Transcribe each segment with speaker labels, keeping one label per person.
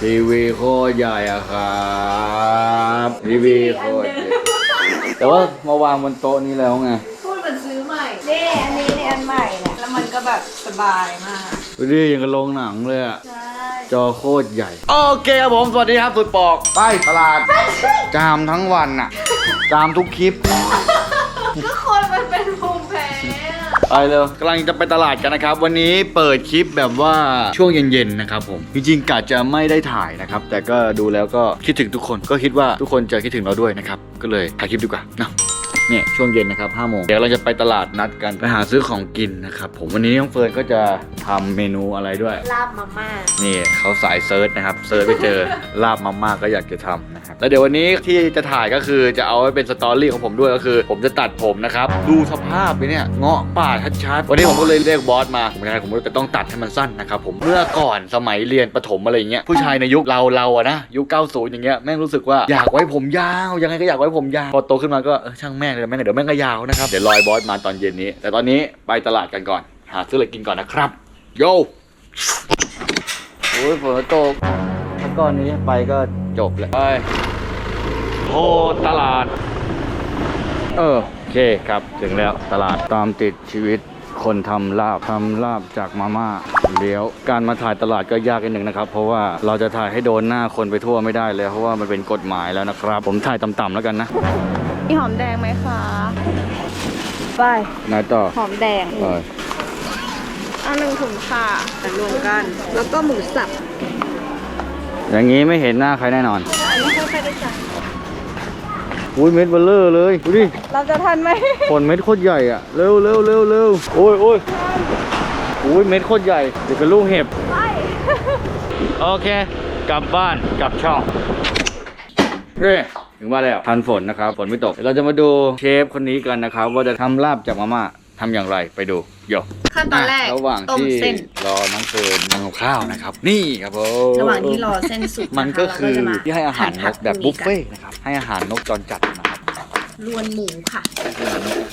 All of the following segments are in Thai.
Speaker 1: ทีวีโคตรใหญ่อะครับทีวีโคตรใหญ่แต่ว่ามาวางบนโต๊ะนี้แล้วไง
Speaker 2: พูดเหมือนซื้อใหม่นี่อันนี้นี่อันใหม่เนี่ยแล้วมันก็แบบสบายมาก
Speaker 1: ดูดิยังกับโรงหนังเลยอะ
Speaker 2: ใช่
Speaker 1: จอโคตรใหญ่ โอเคครับผม สวัสดีครับสุดปอก ไปตลาด จามทั้งวันอะจามทุกคลิป ไปเลยกำลังจะไปตลาดกันนะครับ วันนี้เปิดคลิปแบบว่าช่วงเย็นๆนะครับผม จริงๆกะจะไม่ได้ถ่ายนะครับ แต่ก็ดูแล้วก็คิดถึงทุกคน ก็คิดว่าทุกคนจะคิดถึงเราด้วยนะครับ ก็เลยถ่ายคลิปดีกว่าเนาะ เนี่ยช่วงเย็นนะครับ5โมงเดี๋ยวเราจะไปตลาดนัดกันไปหาซื้อของกินนะครับผมวันนี้น้องเฟิร์นก็จะทำเมนูอะไรด้วย
Speaker 2: ลาบมาม่า
Speaker 1: นี่เขาสายเซิร์ชนะครับเซิร์ชไปเจอ ลาบมาม่าก็อยากจะทำนะครับแล้วเดี๋ยววันนี้ที่จะถ่ายก็คือจะเอาไว้เป็นสตอรี่ของผมด้วยก็คือ ผมจะตัดผมนะครับดูสภาพไปเนี่ยเงาะป่าชัดๆวันนี้ผมก็เลยเรียกบอสมาผมยังไงผมก็จะต้องตัดให้มันสั้นนะครับผมเมื่อก่อนสมัยเรียนประถมอะไรอย่างเงี้ยผู้ชายในยุคเราเราอะนะยุค 90 อย่างเงี้ยแม่งรู้สึกว่าอยากไว้ผมยาวยังไงก็อยากไว้ผมยาวพอโตขึ้นมาก็เออช่างแม่งเลยแม่งเดี๋ยวแม่งก็ยาวนะครับ เดี๋ยวรอยบอสมาตอนเย็นนี้ แต่ตอนนี้ไปตลาดกันก่อน หาซื้ออะไรกินก่อนนะครับ โยโอ้ยฝนตกถ้าก้อนนี้ไปก็จบเลยไปโอ้ตลาด เออโอเคครับ ถึงแล้วตลาดตามติดชีวิตคนทำลาบทำลาบจากมาม่าเดี๋ยวการมาถ่ายตลาดก็ยากนิดหนึ่งนะครับ เพราะว่าเราจะถ่ายให้โดนหน้าคนไปทั่วไม่ได้เลยเพราะว่ามันเป็นกฎหมายแล้วนะครับ ผมถ่ายต่ำๆแล้วกันนะ
Speaker 2: มีหอมแดงไหมคะ ไป
Speaker 1: นายต่อ
Speaker 2: หอมแดง
Speaker 1: ไป
Speaker 2: เอาหนึ่งถุงค่ะแต่รวมกัน แล้วก็หมูสับ
Speaker 1: อย่างนี้ไม่เห็นหน้าใครแน่นอน
Speaker 2: อันนี้ค่อยๆได้จ้ะ
Speaker 1: อุ้ยเม็ดเบลเลอร์เลยดูดิ
Speaker 2: เราจะทันไหม
Speaker 1: ผลเม็ดโคตรใหญ่อะเร็วเร็วเร็วเร็วโอ้ยโอ้ยโอ้ยเม็ดโคตรใหญ่เดี๋ยวกับลูกเห็บ
Speaker 2: ไป
Speaker 1: โอเค กลับบ้านกลับช่องเฮ้ ถึงบ้านแล้วทันฝนนะครับฝนไม่ตกเดี๋ยวเราจะมาดูเชฟคนนี้กันนะครับ ว่าจะทำลาบจากมาม่าทำอย่างไรไปดูโย
Speaker 2: ขั้นตอนแรก
Speaker 1: ระหว่าง
Speaker 2: ต้ม
Speaker 1: ที่
Speaker 2: เส้น
Speaker 1: รอน้องเฟิร์นทำกับข้าวนะครับ นี่ครับผม
Speaker 2: ระหว่างที่รอเส้นสุก
Speaker 1: มันก็คือ
Speaker 2: เราจะมา
Speaker 1: ที่ให้อาหารนกแบบ
Speaker 2: หั่นผั
Speaker 1: บุฟเฟ่ต์นะครับให้อาหารนกจรจัดนะครับ
Speaker 2: รวนหมูค่ะ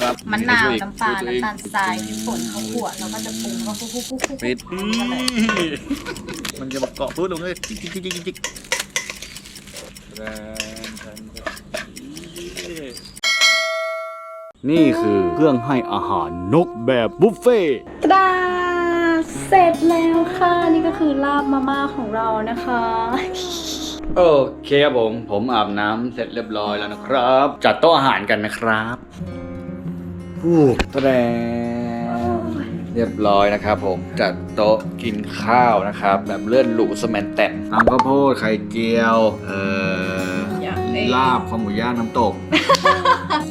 Speaker 1: ครับ
Speaker 2: มะนาวน้ำปลาน้ำตาลทรายพริกป่นข้าวคั่วแล้วก็จะปรุงก็คุกคุกคุกคุก
Speaker 1: ปิด
Speaker 2: กันเลย
Speaker 1: มันจะมาเกาะพื้นลงเลยจิ๊กจิ๊กจิ๊กจิ๊กจิ๊กนี่ คือเครื่องให้อาหารนกแบบบุฟเฟ่ต์
Speaker 2: ตราเสร็จแล้วค่ะ นี่ก็คือลาบมาม่าของเรานะคะ
Speaker 1: โอเคครับผม ผมอาบน้ำเสร็จเรียบร้อยแล้วนะครับ จัดโต๊ะอาหารกันนะครับอู้แสดงเรียบร้อยนะครับผม จัดโต๊ะกินข้าวนะครับ แบบเลื่อนหลูสแมนแตนน้ำข้าวโพดไข่เจียว เอ่อ
Speaker 2: อย่างนี้
Speaker 1: ลาบข้าวหมูย่างน้ำตก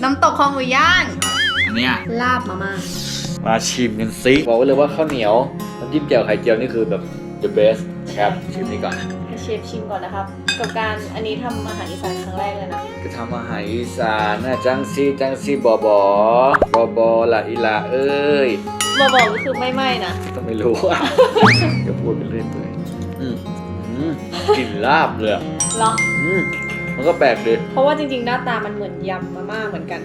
Speaker 2: น้ำตกคอหมูย่าง
Speaker 1: อันเนี้ย
Speaker 2: ลาบมาม่า
Speaker 1: มาชิมกันสิบอกไว้เลยว่าข้าวเหนียวน้ำจิ้มแจ่วไข่เจียวนี่คือแบบ the best ครับชิมนี่ก่อน
Speaker 2: ให้เชฟชิมก่อนนะครับ กับการอันนี้ทำอาหารอีสานครั้งแรกเลยนะ
Speaker 1: ก็ทำอาหารอีสานนะจังซีจังซีบอบอบอบอละอีละเอ้ย
Speaker 2: มาบอกก็คือไม่ไหม้นะ
Speaker 1: ก็ไม่รู้อะจะพูดไปเรื่อยเปื่อยอืมอืมกลิ่นลาบเลยอะ
Speaker 2: เหรอ
Speaker 1: อืม มันก็แปลกดี
Speaker 2: เพราะว่าจริงๆ หน้าตามันเหมือนยำมาม่าเหมือนกัน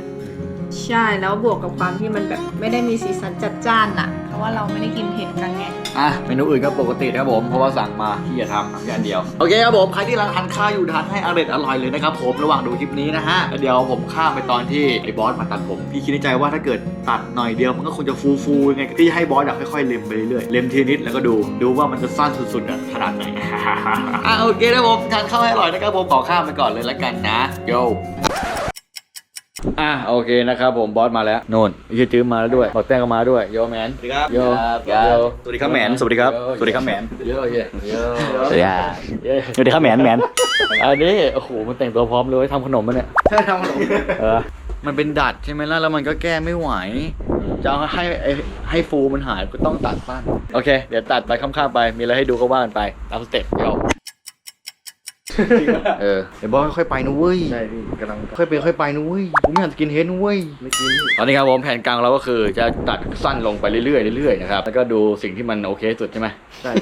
Speaker 2: ใช่แล้วบวกกับความที่มันแบบไม่ได้มีสีสันจัดจ้านอะเพราะ ว่าเราไม่ได้กินเผ็ดกันไง
Speaker 1: อะเมนูอื่นก็ปกตินะครับผมเพราะว่าสั่งมาที่จะทำทำอย่างเดียวโอเคครับผมใครที่ร้านทานข้าวอยู่ทานให้อร่อยอร่อยเลยนะครับผมระหว่างดูคลิปนี้นะฮะแล้วเดี๋ยวผมข้ามไปตอนที่ไอ้บอสมาตัดผมพี่คิดในใจว่าถ้าเกิดตัดหน่อยเดียวมันก็คงจะฟูฟูๆยังไงพี่ให้บอสอยากค่อยๆเล็มไปเรื่อยๆเล็มทีนิดแล้วก็ดูดูว่ามันจะสั้นสุดๆอะขนาดไหน อะโอเคนะผมทานข้าวให้อร่อยนะครับผมขอข้ามไปก่อนเลยละกันนะโย อะโอเคนะครับผมบอสมาแล้วโน่นยี่จื้อมาแล้วด้วยบอกแต้งก็มาด้วยโยแมน
Speaker 3: สวัสดีครับ
Speaker 1: โยโย
Speaker 3: สวัสดีครับแหมนสวัสดีครับสวัสดีครับแหมน
Speaker 1: โยโยโย
Speaker 3: สวัสดีครับ
Speaker 1: เย้
Speaker 3: สวัสดีครับแหมนแหมน
Speaker 1: อันนี้โอ้โหมันแต่งตัวพร้อมเลยทำขนมมันเนี่ย
Speaker 3: ใช่ทำขนม
Speaker 1: เออมันเป็นดัดใช่ไหมล่ะแล้วมันก็แก้ไม่ไหวจะเอาให้ไอ้ให้ฟูมันหายก็ต้องตัดสั้นโอเค เดี๋ยวตัดไปข้ามๆไปมีอะไรให้ดูก็ว่ากันไปตามสเต็ปโย เออเดี๋ยวบอสค่อยๆไปนะเว้ย
Speaker 3: ใช่พี่กำลัง
Speaker 1: ค่อยไปค่อยไปนะเว้ยผมไม่อยากจะกินเฮดนะเว้ย
Speaker 3: ไม่กิน
Speaker 1: ตอนนี้ครับผมแผนกลางเราก็คือจะตัดสั้นลงไปเรื่อยๆเรื่อยๆนะครับแล้วก็ดูสิ่งที่มันโอเคสุดใช่ไหม
Speaker 3: ใช่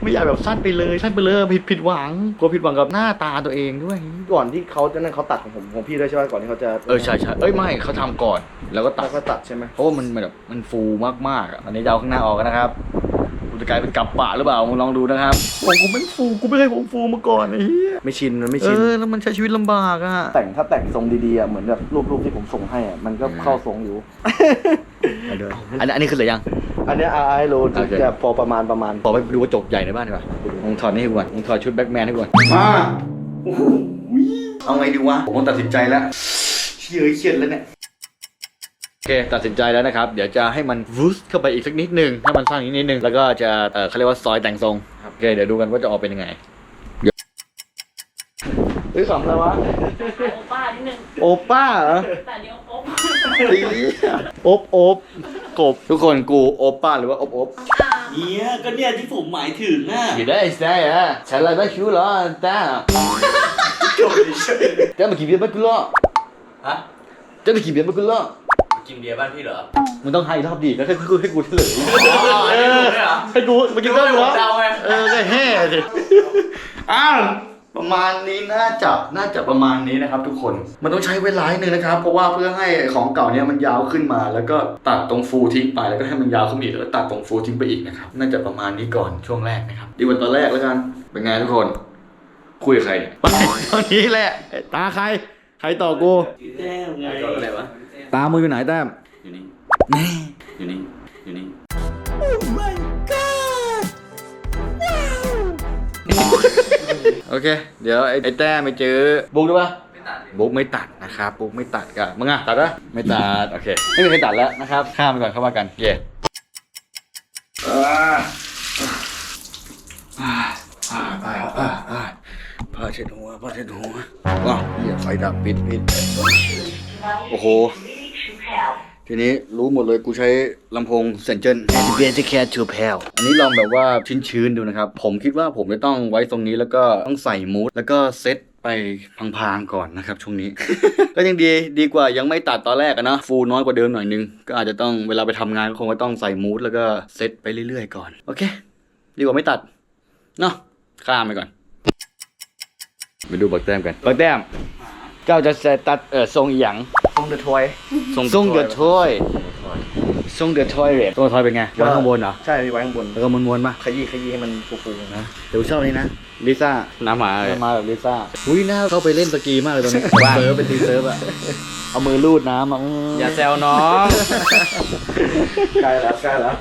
Speaker 1: ไม่อยากแบบสั้นไปเลยสั้นไปเลยผิดผิดหวังกลัวผิดหวังกับหน้าตาตัวเองด้วย
Speaker 3: ก่อนที่เขาจะนั่นเขาตัดของผมของพี่ด้วยใช่ไหมก่อนที่เขาจะ
Speaker 1: เออใช่ใช่เอ้ยไม่เขาทำก่อนแล้วก็ตั
Speaker 3: แล้
Speaker 1: ด
Speaker 3: วก็ตัดใช่ไหม
Speaker 1: เพราะว่ามันมันแบบมันฟูมากๆอะอันนี้จะเอาข้างหน้าออกกันนะครับ
Speaker 3: ค
Speaker 1: จะกลายเป็นกับปะหรือเปล่ามึงลองดูนะครับผมกูไม่ฟูกูไม่เคยผมฟูมาก่อนไอ้เหี้ย
Speaker 3: ไม่ชินมันไม่
Speaker 1: เอ
Speaker 3: ชิน
Speaker 1: อแล้วมันใช้ชีวิตลำบากอะ
Speaker 3: แต่งถ้าแต่งทรงดีๆอะเหมือนแบบรูปๆที่ผมส่งให้อะมันก็เข้าทรงอยู่
Speaker 1: อันนี้อันนี้คืออะไรยัง
Speaker 3: อันเนี้ยอาไอโร
Speaker 1: โอเค
Speaker 3: จะพอประมาณประมาณ
Speaker 1: ขอไปดูกระจกใหญ่ในบ้านดีกว่ามึงถอดนี่ให้กูก่อนมึงถอดชุดแบ็คแมนให้กูก่อนมาเอาไงดีวะ ผมต้องตัดสินใจแล้วเชี่ยเครียดแล้วเนี่ย โอเคตัดสินใจแล้วนะครับ เดี๋ยวจะให้มันวูสเข้าไปอีกสักนิดนึงให้มันสร้างอีกนิดนึง แล้วก็จะเออเขาเรียกว่าซอยแต่งทรงโอเคเดี๋ยวดูกันว่าจะออกเป็นยังไงเฮ้ยขำอะไรวะ
Speaker 2: โอป้านิดนึง
Speaker 1: โอป้าเหรอ
Speaker 2: แต่เดี๋ยวโอ๊บ
Speaker 1: โอบโอบกบทุกคนกูโอป้าหรือว่าโอบโอบ
Speaker 4: เนี่ยก็เนี่ยที่ผมหมายถึงอะ
Speaker 1: อยู่ได้ใช่อะฉันอะไรไม่คิวหรอแต่แต่มากี่เบียร์ไม่กูหรอ
Speaker 4: ฮะ
Speaker 1: แต่มากี่เบียร์ไม่กูหรอ
Speaker 4: กินเบียร์บ้านพี่เหรอ
Speaker 1: มึงต้องให้อีกรอบดีแล้วให้กูให้กูเฉลย
Speaker 4: อันนี้ผมเนี่ยเหรอ
Speaker 1: ให้กูมากินได้เหรอ
Speaker 4: เดาไง
Speaker 1: เออก็แห่สิอ้าวประมาณนี้น่าจะน่าจะประมาณนี้นะครับ ทุกคนมันต้องใช้เวลาหนึ่งนะครับ เพราะว่าเพื่อให้ของเก่าเนี่ยมันยาวขึ้นมา แล้วก็ตัดตรงฟูทิ้งไปแล้วก็ให้มันยาวขึ้นมาอีกแล้วก็ตัดตรงฟูทิ้งไปอีกนะครับน่าจะประมาณนี้ก่อนช่วงแรกนะครับ ดีกว่าตอนแรกแล้วกันเป็นไงทุกคน คุยกับใครเนี่ยไปตอนนี้แหละ ตาใคร ใครต่อกู
Speaker 4: แต้มไงอะไรวะ
Speaker 1: ตามืออยู่ไหนแต้ม
Speaker 4: อยู่นี่
Speaker 1: แน่
Speaker 4: อยู่นี่อยู่นี่
Speaker 1: โอเค เดี๋ยวไอ้ไอ้แต้มไปเจอบุ๊กได้ปะบุ๊กไม่ตัดนะครับบุ๊กไม่ตัดกันมึงอะตัดปะไม่ตัดโอเคไม่มีใครตัดแล้วนะครับข้ามไปก่อนเข้ามากันเย่ผ้าเช็ดหัวผ้าเช็ดหัวว้าวเหี้ยไฟดับปิดปิดโอ้โห ทีนี้รู้หมดเลยกูใช้ลำโพงเซนเจน and b e a r care to p a l อันนี้ลองแบบว่าชื้นๆดูนะครับ ผมคิดว่าผมจะต้องไว้ตรงนี้แล้วก็ต้องใส่มูดแล้วก็เซตไปพางๆก่อนนะครับช่วงนี้ ก็ยังดีดีกว่ายังไม่ตัดตอนแรกอะเนอะฟูน้อยกว่าเดิมหน่อยนึง ก็อาจจะต้องเวลาไปทำงานก็คงก็ต้องใส่มูดแล้วก็เซตไปเรื่อยๆก่อน โอเค ดีกว่าไม่ตัดเนาะข้ามไปก่อน ไปดูบักแต้มกัน บักแต้ม เจ้าจะตัดเออทรงอหย่าง
Speaker 3: ทร งเดอะทอย
Speaker 1: ทรงเดือดถ้วยทรงเดือดถ้วยเรททรงทอยเป็นไงไว้ข้างบนเหรอ
Speaker 3: ใช่มีไว้ข้างบน
Speaker 1: แล้วก็ม้วนๆป่ะ
Speaker 3: ขยี้ขยี้ให้มันฟูๆนะ
Speaker 1: เดี๋ยวชอบนี่นะลิซ่า
Speaker 4: น้ำหมา
Speaker 1: มาแบบลิซ่าอุ้ยน่าเข้าไปเล่นสกีมากเลยตอนนี้เซิร์ฟเป็นทีเซิร์ฟอะเอามือลูดน้ำอะ
Speaker 4: อย่าแซวน้อง
Speaker 3: ใกล้แล้วใกล้แล้ว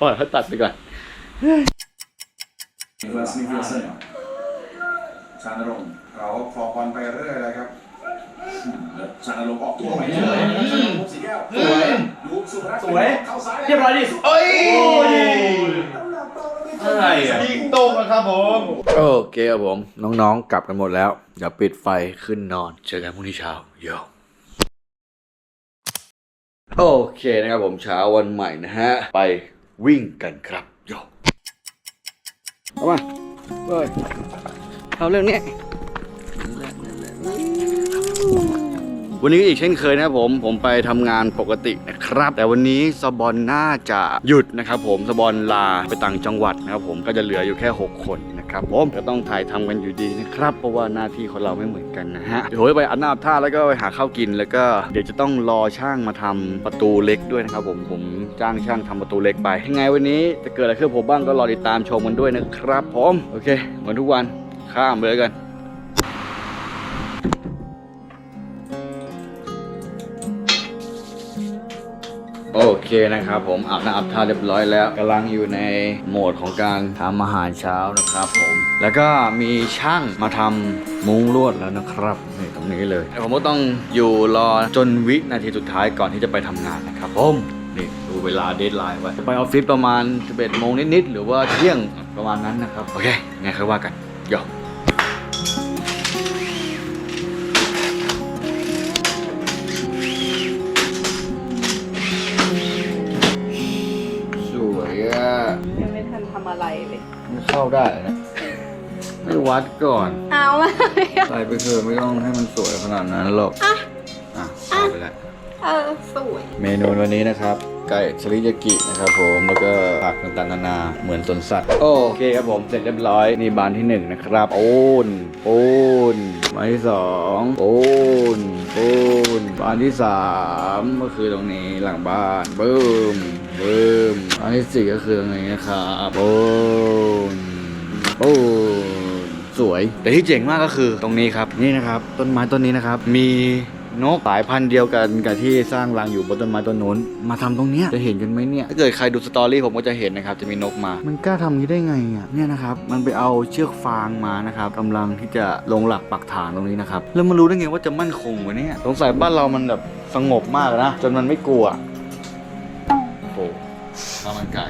Speaker 1: ปล่อยเขาตัดไปก่อน
Speaker 5: นิโคลัสนิโคลสันชานรงค์เราก็คลอบอลไปเรื่อยเลยครับอืมแล้ว ชานรงค์ออกตัวใหม่เลยชานรงค์สีแก้วสวยดูสุภาพสวยเข้าซ้ายเรียบร้อยดิเอ้ย
Speaker 4: อะไรอะ
Speaker 1: ยิงตรงนะครับผมโอเคครับผมน้องๆกลับกันหมดแล้วเดี๋ยวปิดไฟขึ้นนอนเจอกันพรุ่งนี้เช้าโยโอเคนะครับผมเช้าวันใหม่นะฮะ ไปวิ่งกันครับโยเอามาเฮ้ยเอาเรื่องนี้ วันนี้อีกเช่นเคยนะครับผมผมไปทำงานปกตินะครับ แต่วันนี้สบอนน่าจะหยุดนะครับผมสบอนลาไปต่างจังหวัดนะครับผมก็จะเหลืออยู่แค่ 6 คนนะครับผมก็ต้องถ่ายทำกันอยู่ดีนะครับเพราะว่าหน้าที่ของเราไม่เหมือนกันนะฮะเดี๋ยวไปอัดน้ำอาบท่าแล้วก็ไปหาข้าวกินแล้วก็เดี๋ยวจะต้องรอช่างมาทำประตูเล็กด้วยนะครับผมผมจ้างช่างทำประตูเล็กไปยังไงวันนี้จะเกิดอะไรขึ้นผมบ้างก็รอติดตามชมกันด้วยนะครับผมโอเคเหมือนทุกวันข้ามไปเลยกัน เคนะครับผมอาบน้ำอาบท่าเรียบร้อยแล้วกำลังอยู่ในโหมดของการทำอาหารเช้านะครับผม แล้วก็มีช่างมาทำมุ้งลวดแล้วนะครับนี่ตรงนี้เลยผมก็ต้องอยู่รอจนวินาทีสุดท้ายก่อนที่จะไปทำงานนะครับผมนี่ดูเวลาเดทไลน์ไว้จะไปออฟฟิศประมาณ 11โมงนิดๆหรือว่าเที่ยงประมาณนั้นนะครับ โอเคไงค่อยว่ากันโยส
Speaker 2: เข้า
Speaker 1: ได้เหรอนะ ไม่วัดก่อน
Speaker 2: เอาอะไรอะ
Speaker 1: ใส่ไปเถอะไม่ต้องให้มันสวยขนาดนั้นหรอก อะเอาไปแล้ว
Speaker 2: เออ สวย
Speaker 1: เมนูวันนี้นะครับ ไก่สริยากินะครับผมแล้วก็ผักต่างๆนานาเหมือนสวนสัตว์ โอเคครับผมเสร็จเรียบร้อย นี่บานที่หนึ่งนะครับ โอนโอนบานที่สองโอนโอนบานที่สามก็คือตรงนี้หลังบ้านเบิ้ม เบิ้มบานที่สี่ก็คือตรงนี้นะครับโอนโอนสวย แต่ที่เจ๋งมากก็คือตรงนี้ครับนี่นะครับต้นไม้ต้นนี้นะครับ มีนกสายพันธุ์เดียวกันกับที่สร้างรังอยู่บนต้นไม้ต้นนู้นมาทำตรงเนี้ยจะเห็นกันไหมเนี่ยถ้าเกิดใครดูสตอรี่ผมก็จะเห็นนะครับจะมีนกมา มันกล้าทำนี้ได้ไงอะเนี่ยนะครับมันไปเอาเชือกฟางมานะครับกำลังที่จะลงหลักปักฐานตรงนี้นะครับแล้วมันรู้ได้ไงว่าจะมั่นคงวะเนี่ยสงสัยบ้านเรามันแบบสงบมากนะจนมันไม่กลัวโอ้โห ข้าวมันไก่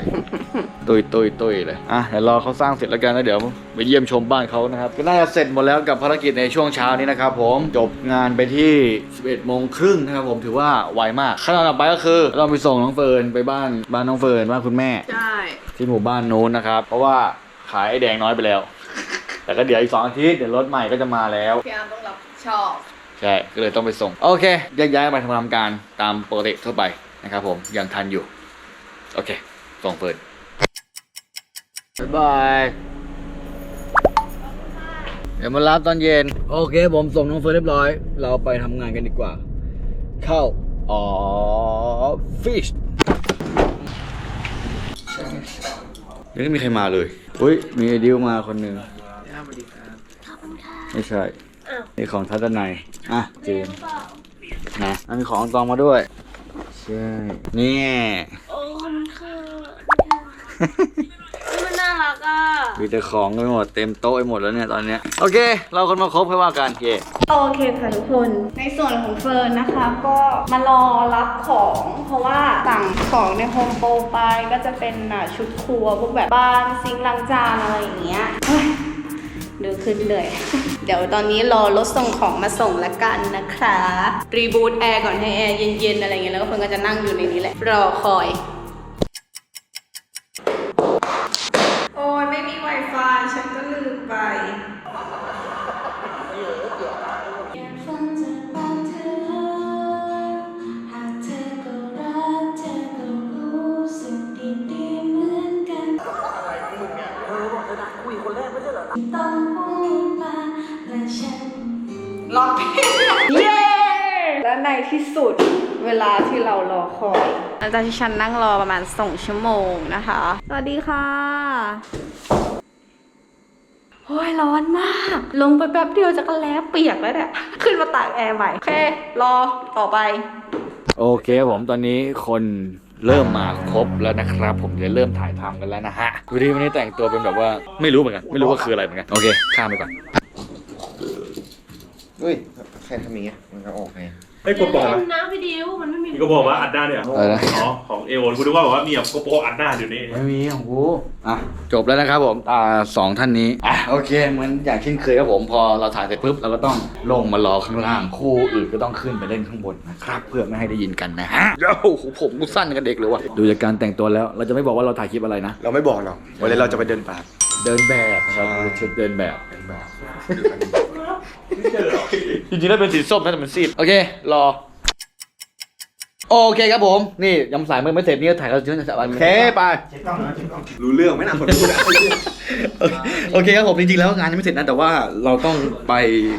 Speaker 1: ตุยตุยตุยเลย อะเดี๋ยวรอเขาสร้างเสร็จแล้วกันแล้วเดี๋ยวไปเยี่ยมชมบ้านเขานะครับ ก็น่าจะเสร็จหมดแล้วกับภารกิจในช่วงเช้านี้นะครับผม จบงานไปที่ 11โมงครึ่งนะครับผมถือว่าไวมากขั้นตอนต่อไปก็คือ เราไปส่งน้องเฟิร์นไปบ้านบ้านน้องเฟิร์นบ้านคุณแม่
Speaker 2: ใช่
Speaker 1: ที่หมู่บ้านนู้นนะครับ เพราะว่าขายไอ้แดงน้อยไปแล้ว แต่ก็เดี๋ยวอีกสองอาทิตย์เดี๋ยวรถใหม่ก็จะมาแล้ว
Speaker 2: พี่อาร์มต้องรับผิดชอบ
Speaker 1: ใช่ ก็เลยต้องไปส่ง โอเคแยกย้ายไปทำการตามปกติทั่วไปนะครับผม ยังทันอยู่ โอเคส่งเฟิร์นบ๊ายบายเดี๋ยวมารับตอนเย็น โอเค ผมส่งน้องเฟิร์นเรียบร้อย เราไปทำงานกันดีกว่า เข้าออฟฟิศยังไม่มีใครมาเลยอุ้ยมีไอดิวมาคนหนึ่งไม่ใช่นี่ของทัศนัยอะเจนนะอันมีของตองมาด้วย ใช่ นี่
Speaker 6: โอ้มันคือนี่มันน่ารักอะ
Speaker 1: มีแต่ของไปหมดเต็มโต๊ะไปหมดแล้วเนี่ยตอนเนี้ยโอเค เราคนมาครบค่อยว่ากันเย่
Speaker 2: โอเคค่ะทุกคน ในส่วนของเฟิร์นนะคะ ก็มารอรับของ เพราะว่าสั่งของในโฮมโปรไปก็จะเป็นอะชุดครัวพวกแบบบ้านซิงค์ล้างจานอะไรอย่างเงี้ยเฮ้ยดูขึ้นเลยเดี๋ยวตอนนี้รอรถส่งของมาส่งละกันนะคะรีบูตแอร์ก่อนให้แอร์เย็นๆอะไรเงี้ยแล้วก็เฟิร์นก็จะนั่งอยู่ในนี้แหละรอคอย ที่สุดเวลาที่เรารอคอยหลังจากที่ฉันนั่งรอประมาณสองชั่วโมงนะคะ สวัสดีค่ะโอ้ยร้อนมาก ลงไปแป๊บเดียวจะก็แล้วเปียกแล้วเนี่ยขึ้นมาตากแอร์ใหม่ โอเค รอต่อไป
Speaker 1: โอเคครับผมตอนนี้คนเริ่มมาครบแล้วนะครับ ผมจะเริ่มถ่ายทำกันแล้วนะฮะวันนี้วันนี้แต่งตัวเป็นแบบว่าไม่รู้เหมือนกัน ไม่รู้ว่าคืออะไรเหมือนกัน โอเค ข้ามไปก่อน
Speaker 3: เฮ้ย ใครทำอย่างเงี้ยมันก็ออกไง
Speaker 7: ไอ้ยกระโปรงอะ
Speaker 6: นะพี่ดิวมันไม่มี
Speaker 7: มีกระโปรงว่าอัดหน้าเนี่ย
Speaker 1: อะไรนะ
Speaker 7: อ๋อของเอโอนคุณนึกว่าแบบว่ามีแบบกระโปรงอัดหน้าอยู่นี่
Speaker 1: ไม่มีของกูอะจบแล้วนะครับผมตาสองท่านนี้อะโอเคเหมือนอย่างเช่นเคยครับผมพอเราถ่ายเสร็จปุ๊บเราก็ต้องลงมารอข้างล่างคู่อื่นก็ต้องขึ้นไปเล่นข้างบนนะครับเพื่อไม่ให้ได้ยินกันนะฮะเดี๋ยวโอ้โหผมกูสั้นกันเด็กเลยว่ะดูจากการแต่งตัวแล้ว เราจะไม่บอกว่าเราถ่ายคลิปอะไรนะ
Speaker 3: เราไม่บอกหรอกวันนี้เราจะไปเดินป่า
Speaker 1: เดินแบบนะครับชุดเดินแบบ
Speaker 3: เดินป่า
Speaker 1: จริงๆแล้วเป็นสีส้มนะแต่มันซีดโอเค รอ โอเคครับผม นี่ยำสายมือไม่เสร็จนี่ก็ถ่ายเราเชื่อในสถาบันโอเคไป
Speaker 3: รู้เรื่องไหมนะคนพูดอะ
Speaker 1: โอเคครับผมจริงๆแล้วงานยังไม่เสร็จนะแต่ว่าเราต้องไป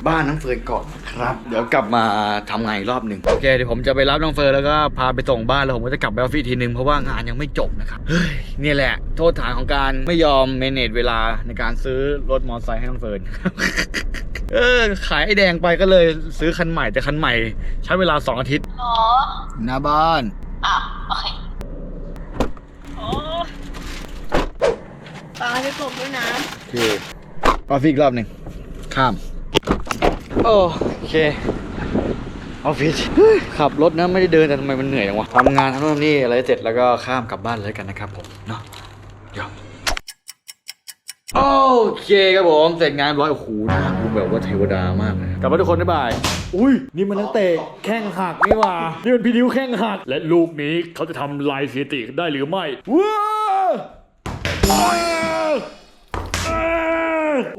Speaker 1: บ้านน้องเฟิร์นก่อนครับ เดี๋ยวกลับมาทำงานอีกรอบหนึ่งโอเคเดี๋ยวผมจะไปรับน้องเฟิร์นแล้วก็พาไปส่งบ้านแล้วผมก็จะกลับไปออฟฟิศทีนึงเพราะว่างานยังไม่จบนะครับเฮ้ยนี่แหละ โทษฐานของการไม่ยอมเมเนจเวลาในการซื้อรถมอเตอร์ไซค์ให้น้องเฟิร์น เออ ขายไอ้แดงไปก็เลยซื้อคันใหม่แต่คันใหม่ ใช้เวลา2อาทิตย์
Speaker 6: หรอ
Speaker 1: หน้าบ้าน
Speaker 6: อะโอเค
Speaker 2: ตาให้กบด้วยนะ
Speaker 1: โอเคออฟฟิศอีกรอบหนึ่งข้ามโอเคออฟฟิศเฮ้ยขับรถนะไม่ได้เดินแต่ทำไมมันเหนื่อยจังวะทำงานทำนู่นนี่อะไรเสร็จแล้วก็ข้ามกลับบ้านเลยกันนะครับผมเนาะเดี๋ยว โอเคครับผม เสร็จงานร้อยโอ้โหหน้ากูแบบว่าเทวดามากเลยกลับมาทุกคนบ๊ายบาย อุ้ยนี่มันนักเตะแข้งหักนี่หว่านี่มันพี่ดิวแข้งหัก
Speaker 8: และลูกนี้เขาจะทำลายสถิติได้หรือไม่ว้าว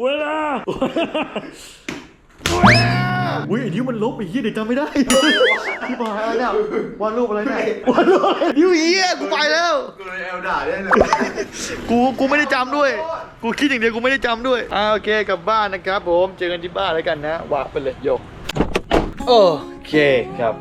Speaker 8: เวลา
Speaker 1: อุ้ยไอ้นิ้วมันลบไอ้เหี้ยเดี๋ยวจำไม่ได้ที่บายอะไรเนี่ยวาดรูปอะไรเนี่ยวาดรูปอะไรนิ้วเหี้ยกูไปแล้ว
Speaker 3: กูเลยเอลด่าได้เลย
Speaker 1: กูกูไม่ได้จำด้วย กูคิดอย่างเดียวกูไม่ได้จำด้วยอ่าโอเคกลับบ้านนะครับผมเจอกันที่บ้านแล้วกันนะวางไปเลยโยกโอเคครับ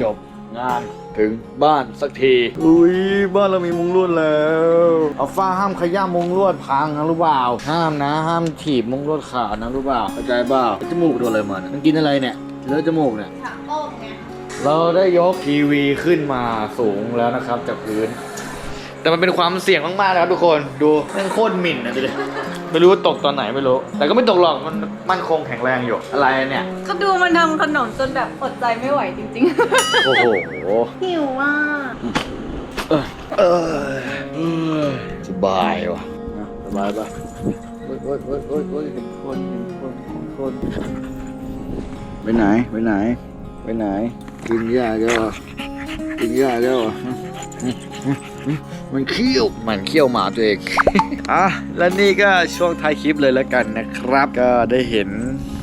Speaker 1: จบงาน ถึงบ้านสักที อุ้ยบ้านเรามีมุงลวดแล้วเอาฟ้าห้ามขย้ำมุงลวดพังนะรู้เปล่า ห้ามนะ ห้ามถีบมุงลวดขาดนะรู้เปล่าเข้าใจเปล่าจมูกโดนอะไรมาเนี่ยมันกินอะไรเนี่ยเลอะจมูกเนี่ย
Speaker 2: ถามโป้งไง
Speaker 1: เราได้ยกทีวีขึ้นมาสูงแล้วนะครับจากพื้น แต่มันเป็นความเสี่ยงมากๆนะครับทุกคนดูแม่งโคตรหมิ่นนะดูดิไม่รู้ว่าตกตอนไหนไม่รู้ แต่ก็ไม่ตกหรอกมันมั่นคงแข็งแรงอยู่อะไรเนี่ย
Speaker 2: ก็ดูมันทำขนมจนแบบอดใจไม่ไหวจริง
Speaker 1: โอ้โห
Speaker 2: ๆ หิวอะ
Speaker 1: เออเออเออสบายว่ะนะสบายป่ะโอ๊ยโอ๊ยโอ๊ยโอ๊ยโอ๊ยเห็นคนเห็นคนเห็นคนไปไหนไปไหนไปไหนกินยาแล้วเหรอกินยาแล้วเหรอ มันเขี้ยวมันเขี้ยวหมาตัวเอง อะและนี่ก็ช่วงท้ายคลิปเลยแล้วกันนะครับ ก็ได้เห็น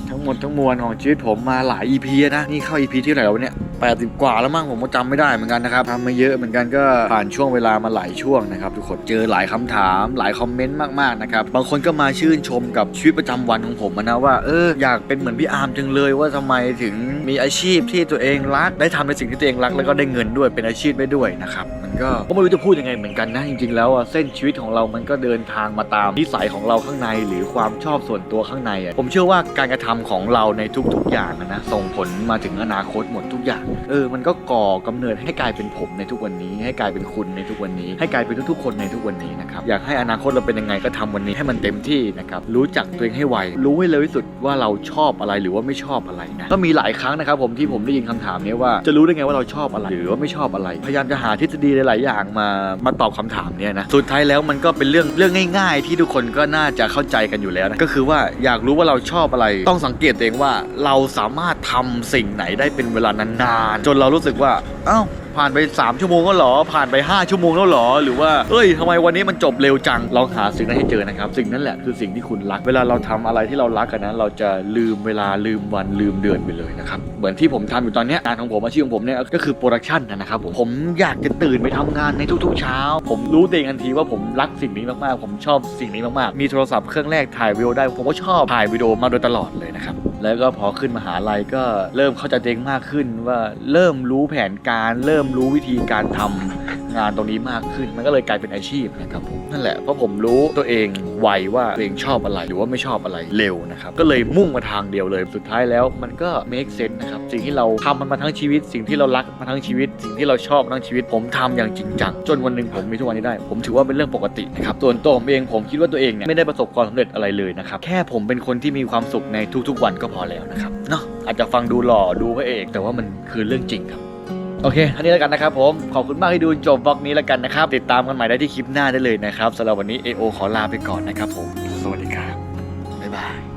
Speaker 1: ทั้งหมดทั้งมวลของชีวิตผมมาหลาย EP นะ นี่เข้า EP ที่ไหร่แล้วเนี่ย80 กว่าแล้วมั้งผมก็จำไม่ได้เหมือนกันนะครับทำมาเยอะเหมือนกันก็ผ่านช่วงเวลามาหลายช่วงนะครับทุกคนเจอหลายคำถามหลายคอมเมนต์มากๆนะครับบางคนก็มาชื่นชมกับชีวิตประจำวันของผมนะว่าเอออยากเป็นเหมือนพี่อาร์มจังเลยว่าทำไมถึง มีอาชีพที่ตัวเองรักได้ทำในสิ่งที่ตัวเองรักแล้วก็ได้เงินด้วยเป็นอาชีพได้ด้วยนะครับมันก็ก็ไม่รู้จะพูดยังไงเหมือนกันนะจริงๆ แล้วอะเส้นชีวิตของเรามันก็เดินทางมาตามนิสัยของเราข้างในหรือความชอบส่วนตัวข้างในอะผมเชื่อว่าการกระทำของเราในทุกๆอย่างนะส่งผลมาถึงอนาคตหมดทุกอย่างเออมันก็ก่อกำเนิดให้กลายเป็นผมในทุกวันนี้ ให้กลายเป็นคุณในทุกวันนี้ ให้กลายเป็นทุกๆ คนในทุกวันนี้นะครับอยากให้อนาคตเราเป็นยังไงก็ทำวันนี้ให้มันเต็มที่นะครับรู้จักตัวเองให้ไวรู้ให้เร็วที่สุดว่าเราชอบอะไรหรือว่าไม่ชอบอะไรนะก็มีหลายครั้งนะครับผมที่ผมได้ยินคำถามนี้ว่าจะรู้ได้ไงว่าเราชอบอะไรหรือว่าไม่ชอบอะไร พยายามจะหาทฤษฎีหลาย ๆ อย่างมามาตอบคำถามเนี้ยนะสุดท้ายแล้วมันก็เป็นเรื่องเรื่องง่าย ๆ ที่ทุกคนก็น่าจะเข้าใจกันอยู่แล้วนะก็คือว่าอยากรู้ว่าเราชอบอะไร ต้องสังเกตตัวเองว่าเราสามารถทำสิ่งไหนได้เป็นเวลานานๆจนเรารู้สึกว่าเอ้า ผ่านไป 3 ชั่วโมงก็หรอ ผ่านไป 5 ชั่วโมงแล้วหรอ หรือว่า เอ้ยทำไมวันนี้มันจบเร็วจัง ลองหาสิ่งนั้นให้เจอนะครับ สิ่งนั้นแหละคือสิ่งที่คุณรัก เวลาเราทำอะไรที่เรารักกันนะเราจะลืมเวลาลืมวันลืมเดือนไปเลยนะครับ เหมือนที่ผมทำอยู่ตอนนี้งานของผมอาชีพของผมเนี่ยก็คือโปรดักชันนะครับผม ผมอยากจะตื่นไปทำงานในทุกๆเช้า ผมรู้ตัวเองทันทีว่าผมรักสิ่งนี้มากๆ ผมชอบสิ่งนี้มากๆ มีโทรศัพท์เครื่องแรกถ่ายวิดีโอได้ ผมก็ชอบถ่ายวิดีโอมาโดยตลอดเลยนะครับ แล้วก็พอขึ้นมหาลัยก็เริ่มเข้าใจเองมากขึ้นว่าเริ่มรู้แผนการ เริ่มรู้วิธีการทำงานตรงนี้มากขึ้น มันก็เลยกลายเป็นอาชีพนะครับผมนั่นแหละเพราะผมรู้ตัวเองไวว่าตัวเองชอบอะไรหรือว่าไม่ชอบอะไรเร็วนะครับก็เลยมุ่งมาทางเดียวเลยสุดท้ายแล้วมันก็ make sense นะครับสิ่งที่เราทำมันมาทั้งชีวิต สิ่งที่เรารักมาทั้งชีวิต สิ่งที่เราชอบมาทั้งชีวิต ผมทำอย่างจริงจังจนวันหนึ่งผมมีทุกวันนี้ได้ ผมถือว่าเป็นเรื่องปกตินะครับส่วนตัวผมเองผมคิดว่าตัวเองเนี่ยไม่ได้ประสบความสำเร็จอะไรเลยนะครับแค่ผมเป็นคนที่มีความสุขในทุกๆวันก็พอแล้วนะครับเนาะอาจจะฟังดูหล่อดูพระเอก แต่ว่ามันคือเรื่องจริงครับ โอเคอันนี้แล้วกันนะครับผมขอบคุณมากที่ดูจบบล็อกนี้แล้วกันนะครับ ติดตามกันใหม่ได้ที่คลิปหน้าได้เลยนะครับสำหรับวันนี้ AO ขอลาไปก่อนนะครับผม สวัสดีครับบ๊ายบาย